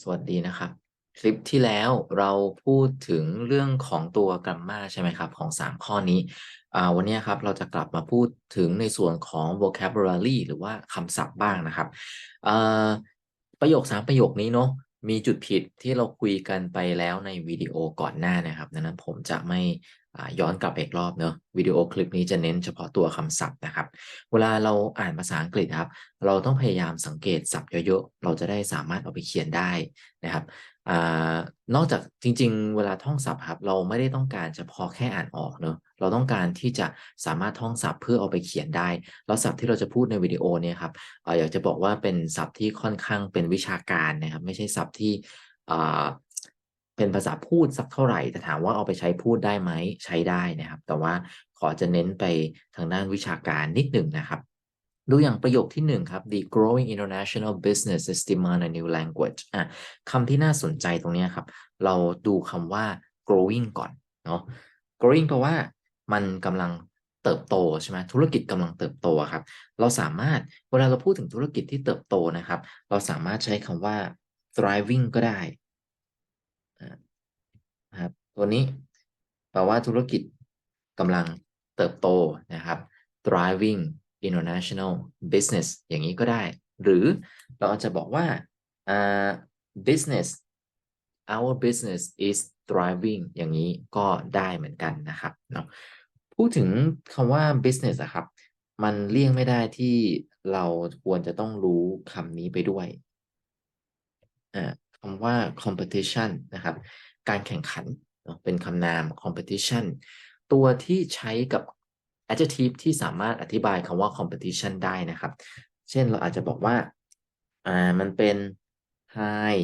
สวัสดีนะครับ คลิปที่แล้วเราพูดถึงเรื่องของตัว grammar ใช่ไหมครับ ของ 3 ข้อนี้วันนี้ครับเราจะกลับมาพูดถึงในส่วนของ vocabulary หรือว่าคำศัพท์บ้างนะครับ ประโยค 3 ประโยคนี้เนาะมีจุดผิดที่เราคุยกันไปแล้วในวิดีโอก่อนหน้านะครับ ดังนั้นผมจะไม่ ย้อนกลับอีกรอบเนาะวิดีโอคลิปนี้จะเน้นเฉพาะตัวคำศัพท์นะครับ เวลาเราอ่านภาษาอังกฤษครับ เราต้องพยายามสังเกตศัพท์เยอะๆเราจะได้สามารถเอาไปเขียนได้นะครับอนอกจากจริง ๆ เวลาท่องศัพท์ครับเราไม่ได้ต้องการเฉพาะแค่อ่านออกเนอะเราต้องการที่จะสามารถท่องศัพท์เพื่อเอาไปเขียนได้ แล้วศัพท์ที่เราจะพูดในวิดีโอเนี่ยครับออยากจะบอกว่าเป็นศัพท์ที่ค่อนข้างเป็นวิชาการนะครับ ไม่ใช่ศัพท์ที่ เป็นภาษาพูดสักเท่าไหร่ แต่ถามว่าเอาไปใช้พูดได้ไหมใช้ได้นะครับ แต่ว่าขอจะเน้นไปทางด้านวิชาการนิดหนึ่งนะครับ ดูอย่างประโยคที่หนึ่งครับ the growing international business is demand a new language อะคำที่น่าสนใจตรงนี้ครับ เราดูคำว่า growing ก่อนเนาะ growing แปลว่ามันกำลังเติบโตใช่ไหมธุรกิจกำลังเติบโตครับ เราสามารถเวลาเราพูดถึงธุรกิจที่เติบโตนะครับ เราสามารถใช้คำว่า thriving ก็ได้ นะครับ ตัวนี้แปลว่าธุรกิจกำลังเติบโตนะครับ thriving international business อย่างนี้ก็ได้ หรือเราอาจจะบอกว่า uh, business our business is thriving อย่างนี้ก็ได้เหมือนกันนะครับเนาะพูดถึงคำว่า business อะครับ มันเลี่ยงไม่ได้ที่เราควรจะต้องรู้คำนี้ไปด้วย คำว่า competition นะครับ การแข่งขันเป็นคำนาม competition ตัวที่ใช้กับ adjective ที่สามารถอธิบายคำว่า competition ได้นะครับ เช่นเราอาจจะบอกว่าอ่ามันเป็น high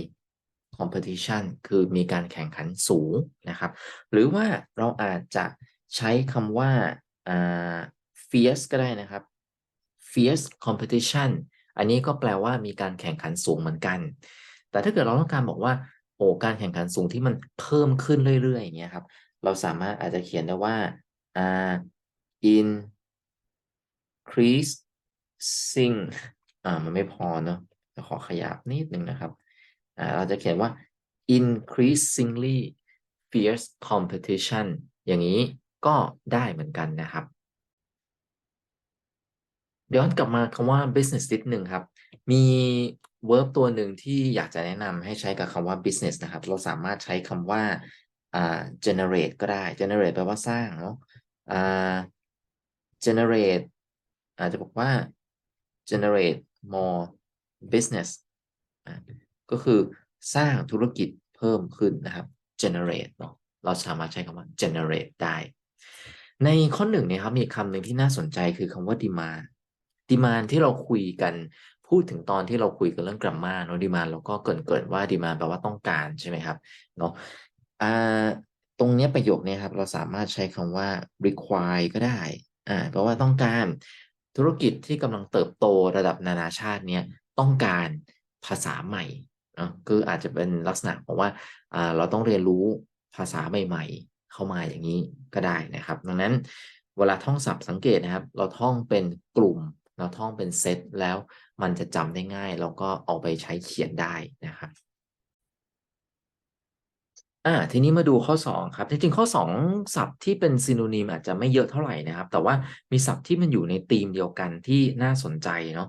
competition คือมีการแข่งขันสูงนะครับ หรือว่าเราอาจจะใช้คำว่าอ่า fierce ก็ได้นะครับ fierce competition อันนี้ก็แปลว่ามีการแข่งขันสูงเหมือนกัน แต่ถ้าเกิดเราต้องการบอกว่าโอ้การแข่งขันสูงที่มันเพิ่มขึ้นเรื่อยๆอย่างเงี้ยครับ เราสามารถอาจจะเขียนได้ว่าอ่า increasing อ่ามันไม่พอเนาะจะขอขยับนิดนึงนะครับอ่าเราจะเขียนว่า increasingly fierce competition อย่างนี้ก็ได้เหมือนกันนะครับย้อนกลับมาคำว่า business นิดหนึ่งครับ มี verb ตัวหนึ่งที่อยากจะแนะนำให้ใช้กับคำว่า business นะครับ เราสามารถใช้คำว่า generate ก็ได้ generate แปลว่าสร้างเนาะ generate อาจจะบอกว่า generate more business ก็คือสร้างธุรกิจเพิ่มขึ้นนะครับ generate เนาะเราสามารถใช้คำว่า generate ได้ ในข้อหนึ่งเนี่ยครับมีคำหนึ่งที่น่าสนใจคือคำว่า demand demand ที่เราคุยกัน พูดถึงตอนที่เราคุยกันเรื่อง grammar เนาะ demand เราก็เกินเกินว่า demand แปลว่าต้องการใช่ไหมครับเนาะตรงนี้ประโยคนี้ครับเราสามารถใช้คำว่า require ก็ได้อ่าแปลว่าต้องการธุรกิจที่กำลังเติบโตระดับนานาชาติเนี้ยต้องการภาษาใหม่เนาะคืออาจจะเป็นลักษณะของว่าอ่าเราต้องเรียนรู้ภาษาใหม่ๆ เข้ามาอย่างนี้ก็ได้นะครับ ดังนั้นเวลาท่องศัพท์สังเกตนะครับ เราท่องเป็นกลุ่ม เราท่องเป็นเซตแล้วมันจะจำได้ง่าย แล้วก็เอาไปใช้เขียนได้นะครับอ่าทีนี้มาดูข้อ 2 ครับจริงๆข้อ 2 ศัพท์ที่เป็นซีโนนิมอาจจะไม่เยอะเท่าไหร่นะครับ แต่ว่ามีศัพท์ที่มันอยู่ในธีมเดียวกันที่น่าสนใจเนาะ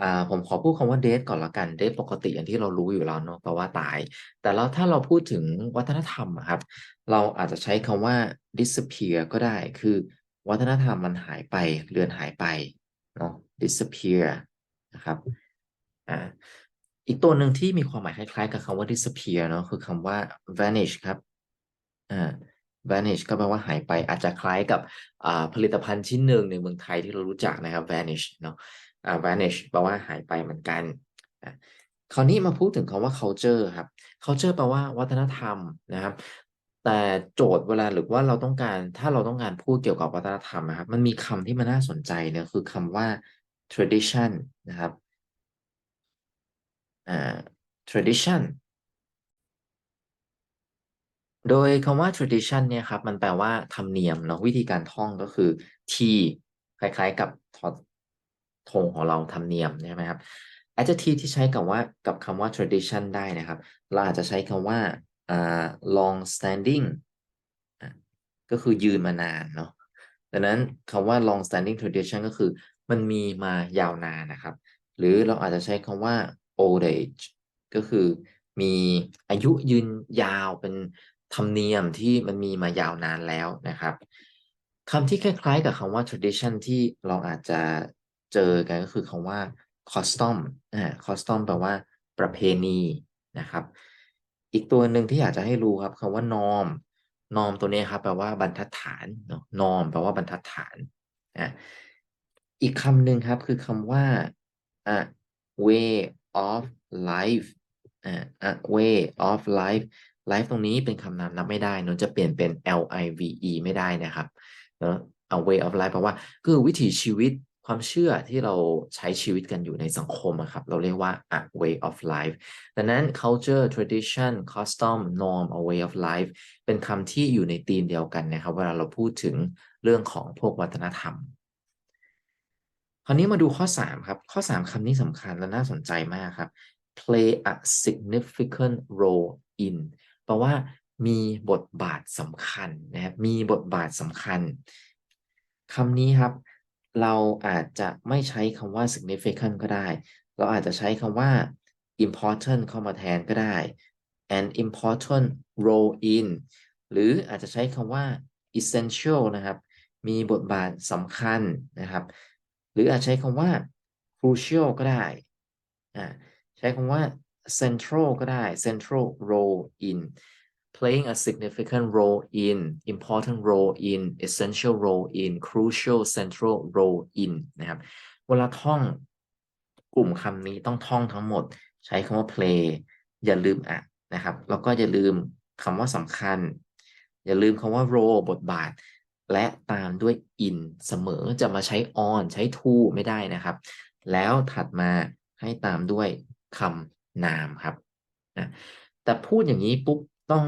อ่าผมขอพูดคำว่าเดทก่อนละกันเดทปกติอย่างที่เรารู้อยู่แล้วเนาะแปลว่าตาย แต่แล้วถ้าเราพูดถึงวัฒนธรรมครับ เราอาจจะใช้คำว่า disappear ก็ได้คือ วัฒนธรรมมันหายไปเลือนหายไปเนาะ disappear นะครับอ่าอีกตัวหนึ่งที่มีความหมายคล้ายๆ กับคำว่า disappear เนาะคือคำว่า vanish ครับอ่า vanish ก็แปลว่าหายไปอาจจะคล้ายกับอ่าผลิตภัณฑ์ชิ้นหนึ่งในเมืองไทยที่เรารู้จักนะครับ vanish เนาะอ่า vanish แปลว่าหายไปเหมือนกันอ่าคราวนี้มาพูดถึงคำว่า culture ครับ culture แปลว่าวัฒนธรรมนะครับ แต่โจทย์เวลาหรือว่าเราต้องการถ้าเราต้องการพูดเกี่ยวกับวัฒนธรรมนะครับ มันมีคำที่มันน่าสนใจเนี่ยคือคำว่า tradition นะครับ tradition โดยคำว่า tradition เนี่ยครับ มันแปลว่าธรรมเนียมเนาะวิธีการท่องก็คือ t คล้ายๆ กับทอธงของเราธรรมเนียมใช่ไหมครับ adjective ที่ใช้กับว่ากับคำว่า tradition ได้นะครับ เราอาจจะใช้คำว่าอ่า long standing ก็คือยืนมานานเนาะดังนั้นคำว่า long standing tradition ก็คือ มันมีมายาวนานนะครับ หรือเราอาจจะใช้คำว่า old age ก็คือมีอายุยืนยาวเป็นธรรมเนียมที่มันมีมายาวนานแล้วนะครับคำที่คล้ายๆกับคำว่า tradition ที่เราอาจจะเจอกันก็คือคำว่า custom อ่า custom แปลว่าประเพณีนะครับ อีกตัวหนึ่งที่อยากจะให้รู้ครับคำว่า norm norm ตัวนี้ครับแปลว่าบรรทัดฐานเนาะ norm แปลว่าบรรทัดฐานอะ อีกคำหนึ่งครับคือคำว่าอะ way of life อ่า a way of life life ตรงนี้เป็นคำนามนับไม่ได้เนอะจะเปลี่ยนเป็น L I V E ไม่ได้นะครับเนอะ a way of life แปลว่าคือวิถีชีวิตความเชื่อที่เราใช้ชีวิตกันอยู่ในสังคมอะครับ เราเรียกว่า a way of life ดังนั้น culture tradition custom norm a way of life เป็นคำที่อยู่ในธีมเดียวกันนะครับ เวลาเราพูดถึงเรื่องของพวกวัฒนธรรม คราวนี้มาดูข้อ 3 ครับ ข้อ 3คำนี้สำคัญและน่าสนใจมากครับ play a significant role in แปลว่ามีบทบาทสำคัญนะครับมีบทบาทสำคัญคำนี้ครับ เราอาจจะไม่ใช้คำว่า significant ก็ได้ เราอาจจะใช้คำว่า important เข้ามาแทนก็ได้ an important role in หรืออาจจะใช้คำว่า essential นะครับ มีบทบาทสำคัญนะครับ หรืออาจใช้คำว่า crucial ก็ได้ใช้คำว่า central ก็ได้ central role in playing a significant role in important role in essential role in crucial central role in นะครับ เวลาท่องกลุ่มคำนี้ต้องท่องทั้งหมด ใช้คำว่า play อย่าลืมอะนะครับ แล้วก็อย่าลืมคำว่าสำคัญ อย่าลืมคำว่า role บทบาท และตามด้วย in เสมอจะมาใช้ on ใช้ to ไม่ได้นะครับ แล้วถัดมาให้ตามด้วยคำนามครับนะแต่พูดอย่างนี้ปุ๊บต้อง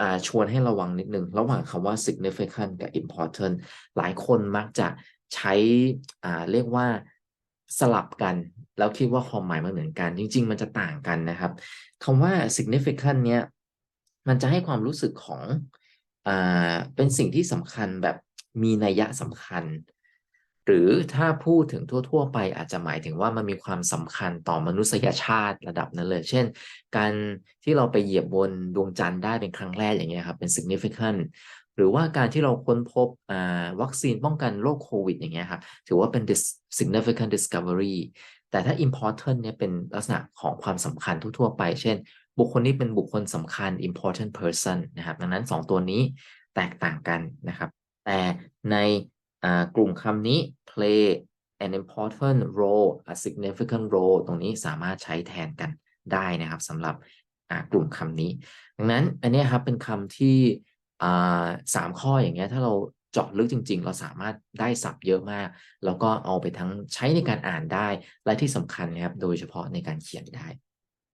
อชวนให้ระวังนิดนึง ระหว่างคำว่า significant กับ important หลายคนมักจะใช้เรียกว่าสลับกัน แล้วคิดว่าความหมายมันเหมือนกัน จริง ๆ มันจะต่างกันนะครับคำว่า significant เนี้ยมันจะให้ความรู้สึกของ อ่าเป็นสิ่งที่สำคัญแบบมีนัยยะสำคัญ หรือถ้าพูดถึงทั่ว ๆ ไปอาจจะหมายถึงว่ามันมีความสำคัญต่อมนุษยชาติระดับนั้นเลย เช่น การที่เราไปเหยียบบนดวงจันทร์ได้เป็นครั้งแรกอย่างเงี้ยครับเป็น significant หรือว่าการที่เราค้นพบวัคซีนป้องกันโรคโควิดอย่างเงี้ยครับถือว่าเป็น significant discovery แต่ถ้า important เนี่ยเป็นลักษณะของความสำคัญทั่วๆไป เช่น บุคคลนี้เป็นบุคคลสำคัญ important person นะครับ ดังนั้น 2 ตัวนี้แตกต่างกันนะครับ แต่ในกลุ่มคำนี้ play an important role a significant role ตรงนี้สามารถใช้แทนกันได้นะครับสำหรับกลุ่มคำนี้ ดังนั้นอันนี้ครับเป็นคำที่สามข้ออย่างเงี้ยถ้าเรา เจาะลึกจริง ๆ เราสามารถได้ศัพท์เยอะมาก แล้วก็เอาไปทั้งใช้ในการอ่านได้ และที่สำคัญนะครับ โดยเฉพาะในการเขียนได้